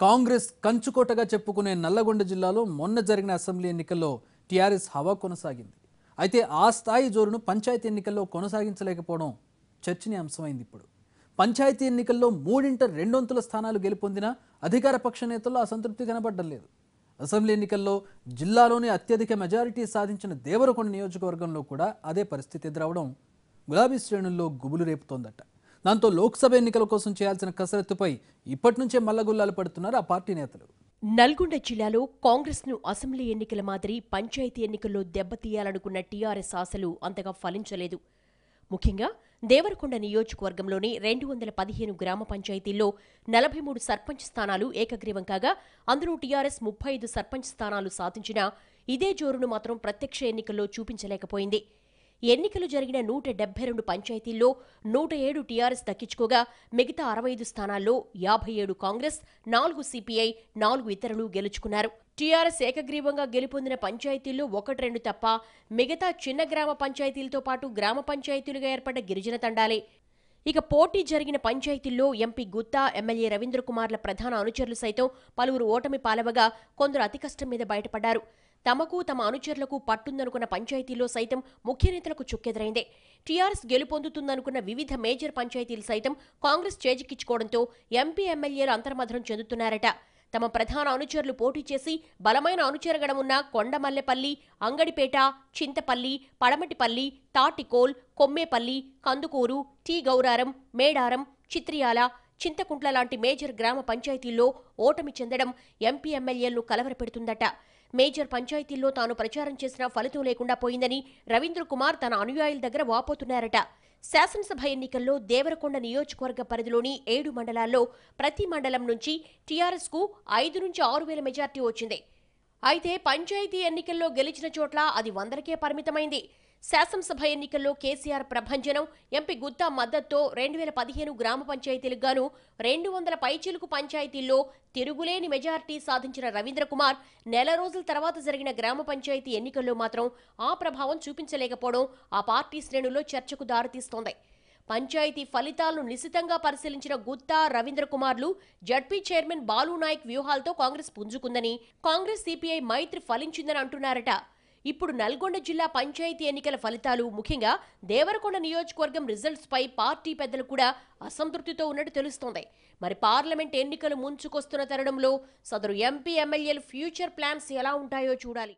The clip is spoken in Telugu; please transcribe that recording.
కాంగ్రెస్ కంచుకోటగా చెప్పుకునే నల్లగొండ జిల్లాలో మొన్న జరిగిన అసెంబ్లీ ఎన్నికల్లో టీఆర్ఎస్ హవా కొనసాగింది. అయితే ఆ స్థాయి జోరును పంచాయతీ ఎన్నికల్లో కొనసాగించలేకపోవడం చర్చనీయాంశమైంది ఇప్పుడు. పంచాయతీ ఎన్నికల్లో మూడింట రెండొంతుల స్థానాలు గెలుపొందిన అధికార పక్ష నేతల్లో అసంతృప్తి కనబడడం లేదు. అసెంబ్లీ ఎన్నికల్లో జిల్లాలోనే అత్యధిక మెజారిటీ సాధించిన దేవరకొండ నియోజకవర్గంలో కూడా అదే పరిస్థితి ఎదురవడం గులాబీ శ్రేణుల్లో గుబులు రేపుతోందట. దాంతో లోక్సభ ఎన్నికల కోసం చేయాల్సిన కసరత్తుపై ఇప్పటి నుంచే మల్లగుల్లాలు పడుతున్నారు ఆ పార్టీ నేతలు. నల్గొండ జిల్లాలో కాంగ్రెస్ను అసెంబ్లీ ఎన్నికల మాదిరి పంచాయతీ ఎన్నికల్లో దెబ్బతీయాలనుకున్న టీఆర్ఎస్ ఆశలు అంతగా ఫలించలేదు. ముఖ్యంగా దేవరకొండ నియోజకవర్గంలోని రెండు వందల పదిహేను గ్రామ పంచాయతీల్లో నలభై మూడు సర్పంచ్ స్థానాలు ఏకగ్రీవం కాగా అందులో టీఆర్ఎస్ ముప్పై ఐదు సర్పంచ్ స్థానాలు సాధించినా ఇదే జోరును మాత్రం ప్రత్యక్ష ఎన్నికల్లో చూపించలేకపోయింది. ఎన్నికలు జరిగిన నూట డెబ్బై రెండు పంచాయతీల్లో నూట ఏడు టీఆర్ఎస్ దక్కించుకోగా మిగతా అరవై ఐదు స్థానాల్లో యాభై ఏడు కాంగ్రెస్ నాలుగు సిపిఐ నాలుగు ఇతరులు గెలుచుకున్నారు. టీఆర్ఎస్ ఏకగ్రీవంగా గెలుపొందిన పంచాయతీల్లో ఒకటి రెండు తప్ప మిగతా చిన్న గ్రామ పంచాయతీలతో పాటు గ్రామ పంచాయతీలుగా ఏర్పడ్డ గిరిజన తండాలే. ఇక పోటీ జరిగిన పంచాయతీల్లో ఎంపీ గుత్తా ఎమ్మెల్యే రవీంద్ర కుమార్ల ప్రధాన అనుచరులు సైతం పలువురు ఓటమి పాలవగా కొందరు అతి కష్టం మీద బయటపడ్డారు. తమకు తమ అనుచరులకు పట్టుందనుకున్న పంచాయతీలో సైతం ముఖ్య నేతలకు చుక్కెదురైందే. టీఆర్ఎస్ గెలుపొందుతుందనుకున్న వివిధ మేజర్ పంచాయతీలు సైతం కాంగ్రెస్ చేజిక్కించుకోవడంతో ఎంపీ ఎమ్మెల్యేలు అంతర్మధనం చెందుతున్నారట. తమ ప్రధాన అనుచరులు పోటీ చేసి బలమైన అనుచరగడమున్న కొండమల్లెపల్లి అంగడిపేట చింతపల్లి పడమటిపల్లి తాటికోల్ కొమ్మేపల్లి కందుకూరు టీ గౌరారం మేడారం చిత్రియాల చింతకుంట్ల లాంటి మేజర్ గ్రామ పంచాయతీల్లో ఓటమి చెందడం ఎంపీ ఎమ్మెల్యేలను కలవరపెడుతుందట. మేజర్ పంచాయతీల్లో తాను ప్రచారం చేసినా ఫలితం లేకుండా పోయిందని రవీంద్ర కుమార్ తన అనుయాయుల దగ్గర వాపోతున్నారట. శాసనసభ ఎన్నికల్లో దేవరకొండ నియోజకవర్గ పరిధిలోని ఏడు మండలాల్లో ప్రతి మండలం నుంచి టీఆర్ఎస్కు ఐదు నుంచి ఆరు వేల మెజార్టీ వచ్చింది. అయితే పంచాయతీ ఎన్నికల్లో గెలిచిన చోట్ల అది వందలకే పరిమితమైంది. శాసనసభ ఎన్నికల్లో కేసీఆర్ ప్రభంజనం ఎంపీ గుత్తా మద్దతుతో రెండు వేల పదిహేను గ్రామ పంచాయతీలకు గాను రెండు వందల పైచిలుకు పంచాయతీల్లో తిరుగులేని మెజార్టీ సాధించిన రవీంద్ర కుమార్ నెల రోజుల తర్వాత జరిగిన గ్రామ పంచాయతీ ఎన్నికల్లో మాత్రం ఆ ప్రభావం చూపించలేకపోవడం ఆ పార్టీ శ్రేణుల్లో చర్చకు దారితీస్తోంది. పంచాయతీ ఫలితాలను నిశితంగా పరిశీలించిన గుత్తా రవీంద్ర కుమార్లు జడ్పీ చైర్మన్ బాలు నాయక్ వ్యూహాలతో కాంగ్రెస్ పుంజుకుందని కాంగ్రెస్ సిపిఐ మైత్రి ఫలించిందని అంటున్నారట. ఇప్పుడు నల్గొండ జిల్లా పంచాయతీ ఎన్నికల ఫలితాలు ముఖ్యంగా దేవరకొండ నియోజకవర్గం రిజల్ట్స్పై పార్టీ పెద్దలు కూడా అసంతృప్తితో ఉన్నట్టు తెలుస్తోంది. మరి పార్లమెంట్ ఎన్నికలు ముంచుకొస్తున్న తరుణంలో సదరు ఎంపీ ఎమ్మెల్యేల ఫ్యూచర్ ప్లాన్స్ ఎలా ఉంటాయో చూడాలి.